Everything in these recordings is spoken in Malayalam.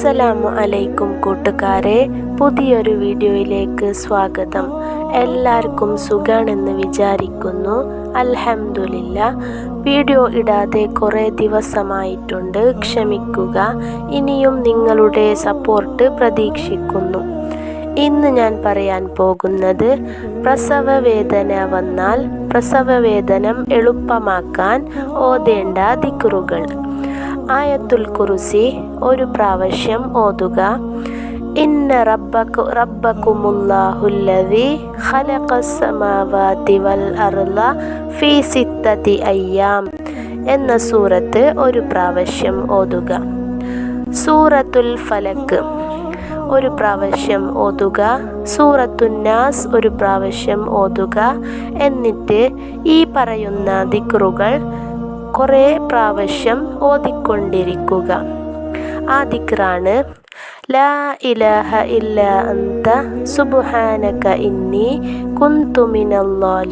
അസ്സലാമു അലൈക്കും കൂട്ടുകാരെ. പുതിയൊരു വീഡിയോയിലേക്ക് സ്വാഗതം. എല്ലാവർക്കും സുഖാണെന്ന് വിചാരിക്കുന്നു. അൽഹംദുലില്ല. വീഡിയോ ഇടാതെ കുറേ ദിവസമായിട്ടുണ്ട്. ക്ഷമിക്കുക. ഇനിയും നിങ്ങളുടെ സപ്പോർട്ട് പ്രതീക്ഷിക്കുന്നു. ഇന്ന് ഞാൻ പറയാൻ പോകുന്നത് പ്രസവ വേദന വന്നാൽ പ്രസവ വേദനം എളുപ്പമാക്കാൻ ഓതേണ്ട ദിക്റുകൾ. ആയത്തുൽ കുറുസി ഒരു പ്രാവശ്യം ഓതുക. ഇന്ന ഖലഖസ്സമാവാതി വൽ അർള ഫീ സിത്തതി അയ്യാം എന്ന സൂറത്ത് ഒരു പ്രാവശ്യം ഓതുക. സൂറത്തുൽ ഫലക്ക് ഒരു പ്രാവശ്യം ഓതുക. സൂറത്തുന്നാസ് ഒരു പ്രാവശ്യം ഓതുക. എന്നിട്ട് ഈ പറയുന്ന ദിക്റുകൾ കുറേ പ്രാവശ്യം ഓതിക്കൊണ്ടിരിക്കുക. ആ ദിക്റാണ് ലാ ഇലാഹ ഇല്ല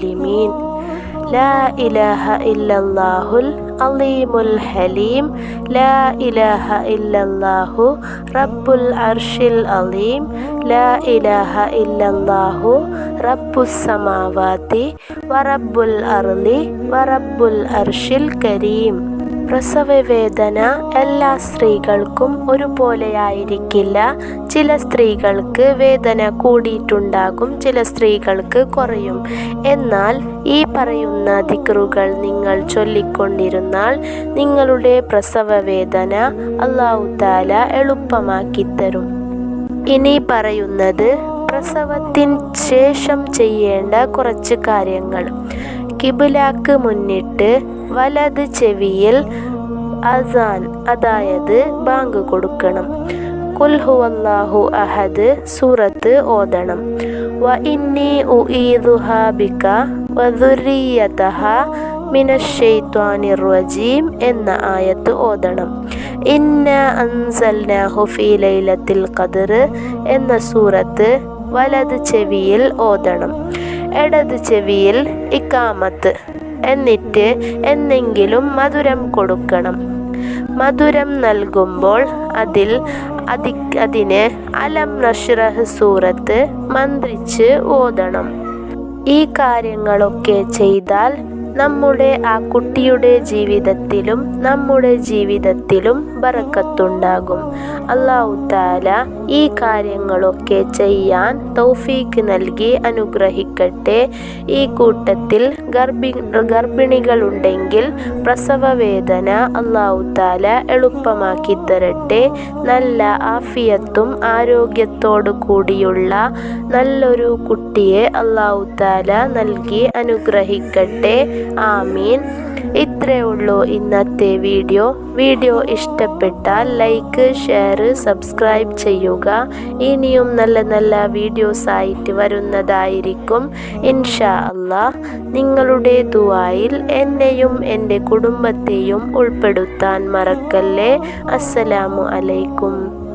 ഇന്നി കുന്തു മിനൽ ലാ ഇലാഹ ഇല്ലല്ലാഹുൽ അലീമുൽ ഹലീം ലാ ഇലാഹ ഇല്ലല്ലാഹു റബ്ബുൽ അർഷിൽ അലീം ലാ ഇലാഹ ഇല്ലല്ലാഹു റബ്ബുസ് സമാവാതി വറബ്ബുൽ അർളി വറബ്ബുൽ അർഷിൽ കരീം പ്രസവവേദന എല്ലാ സ്ത്രീകൾക്കും ഒരുപോലെയായിരിക്കില്ല. ചില സ്ത്രീകൾക്ക് വേദന കൂടിയിട്ടുണ്ടാകും ചില സ്ത്രീകൾക്ക് കുറയും. എന്നാൽ ഈ പറയുന്ന ദിക്റുകൾ നിങ്ങൾ ചൊല്ലിക്കൊണ്ടിരുന്നാൽ നിങ്ങളുടെ പ്രസവവേദന വേദന താല എളുപ്പമാക്കിത്തരും ഇനി പറയുന്നത് പ്രസവത്തിന് ശേഷം ചെയ്യേണ്ട കുറച്ച് കാര്യങ്ങൾ. കിബിലാക്ക് മുന്നിട്ട് വലത് ചെവിയിൽ അസാൻ അതായത് ബാങ്ക് കൊടുക്കണം. കുൽഹുവല്ലാഹു അഹദ് സൂറത്ത് ഓതണം. വ ഇന്നി ഉഈദുഹ ബിക വദുരിയതഹ മിനശ്ശൈത്വാനിർ റജീം എന്ന ആയത്ത് ഓതണം. ഇന്ന അൻസൽനാഹു ഫീ ലൈലത്തിൽ ഖദർ എന്ന സൂറത്ത് വലത് ചെവിയിൽ ഓതണം. ഇടത് ചെവിയിൽ ഇക്കാമത്ത് എന്നിട്ട് എന്തെങ്കിലും മധുരം കൊടുക്കണം. മധുരം നൽകുമ്പോൾ അതിൽ അതി അതിന് അലം നഷ്റഹ് സൂറത്ത് മന്ത്രിച്ച് ഓതണം. ഈ കാര്യങ്ങളൊക്കെ ചെയ്താൽ നമ്മുടെ ആ കുട്ടിയുടെ ജീവിതത്തിലും നമ്മുടെ ജീവിതത്തിലും ബറക്കത്തുണ്ടാകും. അള്ളാഹു താല ഈ കാര്യങ്ങളൊക്കെ ചെയ്യാൻ തൗഫീക്ക് നൽകി അനുഗ്രഹിക്കട്ടെ. ഈ കൂട്ടത്തിൽ ഗർഭി ഗർഭിണികളുണ്ടെങ്കിൽ പ്രസവ വേദന അള്ളാഹു താല എളുപ്പമാക്കി തരട്ടെ. നല്ല ആഫിയത്തും ആരോഗ്യത്തോടു കൂടിയുള്ള നല്ലൊരു കുട്ടിയെ അള്ളാഹു താല നൽകി അനുഗ്രഹിക്കട്ടെ. ആമീൻ. ഇത്രേ ഉള്ളൂ ഇന്നത്തെ വീഡിയോ. വീഡിയോ ഇഷ്ടപ്പെട്ടാൽ ലൈക്ക് ഷെയർ സബ്സ്ക്രൈബ് ചെയ്യുക. ഇനിയും നല്ല നല്ല വീഡിയോസ് ആയിട്ട് വരുന്നതായിരിക്കും. ഇൻഷാ അള്ളാ നിങ്ങളുടെ ദുവായിൽ എന്നെയും എന്റെ കുടുംബത്തെയും ഉൾപ്പെടുത്താൻ മറക്കല്ലേ? അസ്സലാമു അലൈക്കും.